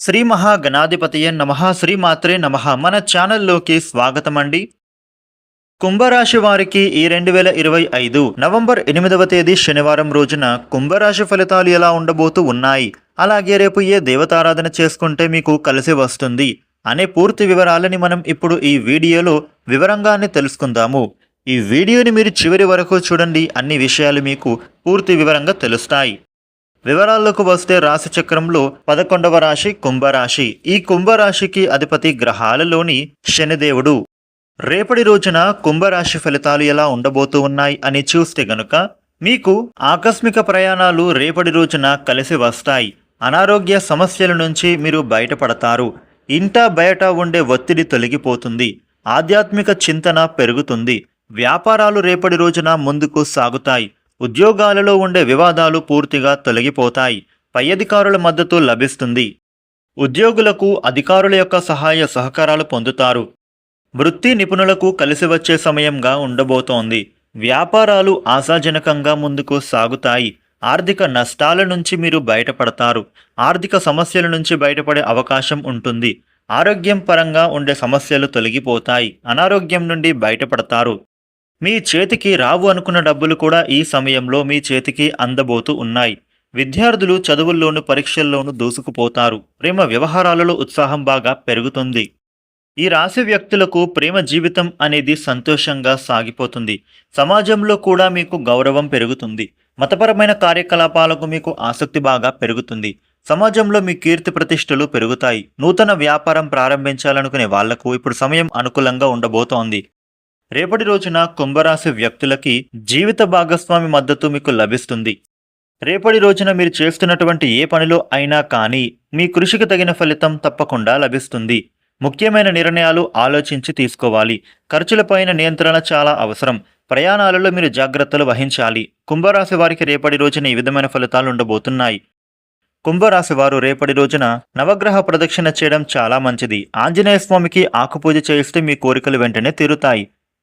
శ్రీ మహాగణాధిపతియ నమ శ్రీమాత్రే నమ. మన ఛానల్లోకి స్వాగతం అండి కుంభరాశి వారికి ఈ రెండు వేల ఇరవై ఐదు నవంబర్ ఎనిమిదవ తేదీ శనివారం రోజున కుంభరాశి ఫలితాలు ఎలా ఉండబోతూ ఉన్నాయి? అలాగే రేపు ఏ దేవతారాధన చేసుకుంటే మీకు కలిసి వస్తుంది? అనే పూర్తి వివరాలని మనం ఇప్పుడు ఈ వీడియోలో వివరంగానే తెలుసుకుందాము. ఈ వీడియోని మీరు చివరి వరకు చూడండి అన్ని విషయాలు మీకు పూర్తి వివరంగా తెలుస్తాయి. వివరాల్లోకి వస్తే రాశి చక్రంలో పదకొండవ రాశి కుంభరాశి. ఈ కుంభరాశికి అధిపతి గ్రహాలలోని శనిదేవుడు. రేపటి రోజున కుంభరాశి ఫలితాలు ఎలా ఉండబోతూ ఉన్నాయి అని చూస్తే గనుక మీకు ఆకస్మిక ప్రయాణాలు రేపటి రోజున కలిసి వస్తాయి. అనారోగ్య సమస్యల నుంచి మీరు బయటపడతారు. ఇంట బయట ఉండే ఒత్తిడి తొలగిపోతుంది. ఆధ్యాత్మిక చింతన పెరుగుతుంది. వ్యాపారాలు రేపటి రోజున ముందుకు సాగుతాయి. ఉద్యోగాలలో ఉండే వివాదాలు పూర్తిగా తొలగిపోతాయి. పై అధికారుల మద్దతు లభిస్తుంది. ఉద్యోగులకు అధికారుల యొక్క సహాయ సహకారాలు పొందుతారు. వృత్తి నిపుణులకు కలిసి వచ్చే సమయంగా ఉండబోతోంది. వ్యాపారాలు ఆశాజనకంగా ముందుకు సాగుతాయి. ఆర్థిక నష్టాల నుంచి మీరు బయటపడతారు. ఆర్థిక సమస్యల నుంచి బయటపడే అవకాశం ఉంటుంది. ఆరోగ్యం పరంగా ఉండే సమస్యలు తొలగిపోతాయి. అనారోగ్యం నుండి బయటపడతారు. మీ చేతికి రావు అనుకున్న డబ్బులు కూడా ఈ సమయంలో మీ చేతికి అందబోతూ ఉన్నాయి. విద్యార్థులు చదువుల్లోనూ పరీక్షల్లోనూ దూసుకుపోతారు. ప్రేమ వ్యవహారాలలో ఉత్సాహం బాగా పెరుగుతుంది. ఈ రాశి వ్యక్తులకు ప్రేమ జీవితం అనేది సంతోషంగా సాగిపోతుంది. సమాజంలో కూడా మీకు గౌరవం పెరుగుతుంది. మతపరమైన కార్యకలాపాలకు మీకు ఆసక్తి బాగా పెరుగుతుంది. సమాజంలో మీ కీర్తి ప్రతిష్టలు పెరుగుతాయి. నూతన వ్యాపారం ప్రారంభించాలనుకునే వాళ్ళకు ఇప్పుడు సమయం అనుకూలంగా ఉండబోతోంది. రేపటి రోజున కుంభరాశి వ్యక్తులకి జీవిత భాగస్వామి మద్దతు మీకు లభిస్తుంది. రేపటి రోజున మీరు చేస్తున్నటువంటి ఏ పనిలో అయినా కానీ మీ కృషికి తగిన ఫలితం తప్పకుండా లభిస్తుంది. ముఖ్యమైన నిర్ణయాలు ఆలోచించి తీసుకోవాలి. ఖర్చులపైన నియంత్రణ చాలా అవసరం. ప్రయాణాలలో మీరు జాగ్రత్తలు వహించాలి. కుంభరాశి వారికి రేపటి రోజున ఈ విధమైన ఫలితాలు ఉండబోతున్నాయి. కుంభరాశి వారు రేపటి రోజున నవగ్రహ ప్రదక్షిణ చేయడం చాలా మంచిది. ఆంజనేయ స్వామికి ఆకుపూజ చేయిస్తే మీ కోరికలు వెంటనే తీరుతాయి.